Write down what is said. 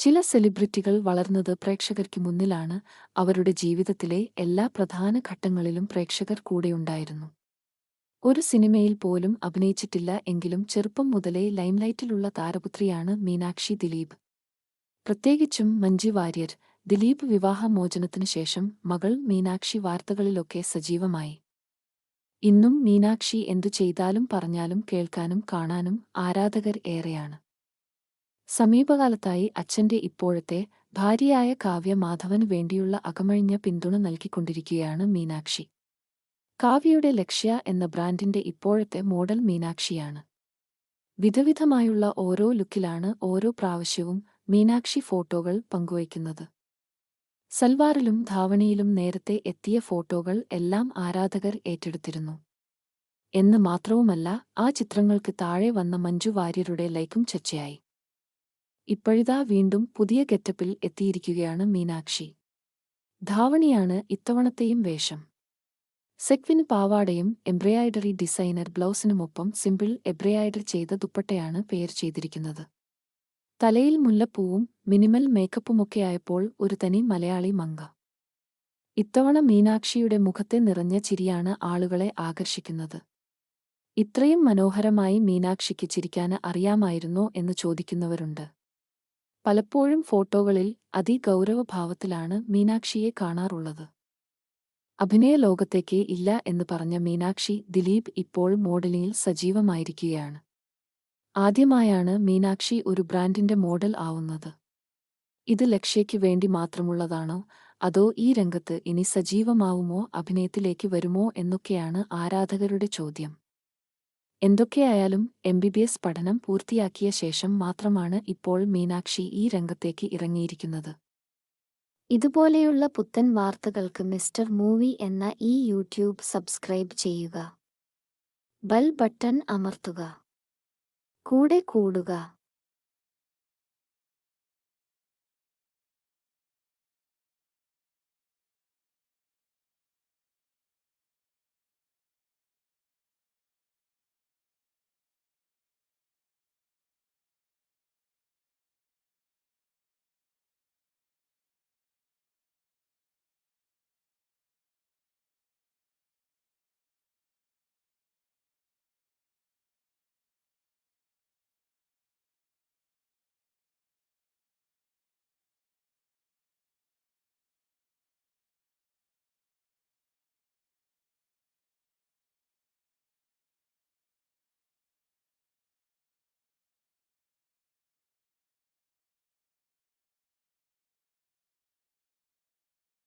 ചില സെലിബ്രിറ്റികൾ വളർന്നത് പ്രേക്ഷകർക്ക് മുന്നിലാണ് അവരുടെ ജീവിതത്തിലെ എല്ലാ പ്രധാന ഘട്ടങ്ങളിലും പ്രേക്ഷകർ കൂടെയുണ്ടായിരുന്നു ഒരു സിനിമയിൽ പോലും അഭിനയിച്ചിട്ടില്ല എങ്കിലും ചെറുപ്പം മുതലേ ലൈംലൈറ്റിലുള്ള താരപുത്രിയാണ് മീനാക്ഷി ദിലീപ്. പ്രത്യേകിച്ചും മഞ്ജു വാര്യർ ദിലീപ് വിവാഹമോചനത്തിനു ശേഷം മകൾ മീനാക്ഷി വാർത്തകളിലൊക്കെ സജീവമായി. ഇന്നും മീനാക്ഷി എന്തു ചെയ്താലും പറഞ്ഞാലും കേൾക്കാനും കാണാനും ആരാധകർ ഏറെയാണ്. സമീപകാലത്തായി അച്ഛന്റെ ഇപ്പോഴത്തെ ഭാര്യയായ കാവ്യ മാധവന് വേണ്ടിയുള്ള അകമഴിഞ്ഞ പിന്തുണ നൽകിക്കൊണ്ടിരിക്കുകയാണ് മീനാക്ഷി. കാവ്യയുടെ ലക്ഷ്യ എന്ന ബ്രാൻഡിന്റെ ഇപ്പോഴത്തെ മോഡൽ മീനാക്ഷിയാണ്. വിധവിധമായുള്ള ഓരോ ലുക്കിലാണ് ഓരോ പ്രാവശ്യവും മീനാക്ഷി ഫോട്ടോകൾ പങ്കുവയ്ക്കുന്നത്. സൽവാറിലും ധാവണിയിലും നേരത്തെ എത്തിയ ഫോട്ടോകൾ എല്ലാം ആരാധകർ ഏറ്റെടുത്തിരുന്നു. എന്ന് മാത്രവുമല്ല ആ ചിത്രങ്ങൾക്ക് താഴെ വന്ന മഞ്ജു വാര്യരുടെ ലൈക്കും ചർച്ചയായി. ഇപ്പോഴിതാ വീണ്ടും പുതിയ ഗെറ്റപ്പിൽ എത്തിയിരിക്കുകയാണ് മീനാക്ഷി. ധാവണിയാണ് ഇത്തവണത്തെയും വേഷം. സെക്വിന് പാവാടയും എംബ്രോയ്ഡറി ഡിസൈനർ ബ്ലൗസിനുമൊപ്പം സിമ്പിൾ എംബ്രയോയിഡർ ചെയ്ത ദുപ്പട്ടയാണ് പേർ ചെയ്തിരിക്കുന്നത്. തലയിൽ മുല്ലപ്പൂവും മിനിമൽ മേക്കപ്പുമൊക്കെയായപ്പോൾ ഒരു തനി മലയാളി മങ്ക. ഇത്തവണ മീനാക്ഷിയുടെ മുഖത്തെ നിറഞ്ഞ ചിരിയാണ് ആളുകളെ ആകർഷിക്കുന്നത്. ഇത്രയും മനോഹരമായി മീനാക്ഷിക്ക് ചിരിക്കാൻ അറിയാമായിരുന്നോ എന്ന് ചോദിക്കുന്നവരുണ്ട്. പലപ്പോഴും ഫോട്ടോകളിൽ അതിഗൗരവഭാവത്തിലാണ് മീനാക്ഷിയെ കാണാറുള്ളത്. അഭിനയ ലോകത്തേക്ക് ഇല്ല എന്ന് പറഞ്ഞ മീനാക്ഷി ദിലീപ് ഇപ്പോൾ മോഡലിംഗിൽ സജീവമായിരിക്കുകയാണ്. ആദ്യമായാണ് മീനാക്ഷി ഒരു ബ്രാൻഡിന്റെ മോഡൽ ആവുന്നത്. ഇത് ലക്ഷ്യയ്ക്ക് വേണ്ടി മാത്രമുള്ളതാണോ? അതോ ഈ രംഗത്ത് ഇനി സജീവമാവുമോ? അഭിനയത്തിലേക്ക് വരുമോ? എന്നൊക്കെയാണ് ആരാധകരുടെ ചോദ്യം. എന്തൊക്കെയായാലും എം ബി ബി എസ് പഠനം പൂർത്തിയാക്കിയ ശേഷം മാത്രമാണ് ഇപ്പോൾ മീനാക്ഷി ഈ രംഗത്തേക്ക് ഇറങ്ങിയിരിക്കുന്നത്. ഇതുപോലെയുള്ള പുത്തൻ വാർത്തകൾക്ക് മിസ്റ്റർ മൂവി എന്ന ഈ യൂട്യൂബ് സബ്സ്ക്രൈബ് ചെയ്യുക. ബൽ ബട്ടൺ അമർത്തുക. കൂടെ കൂടുക.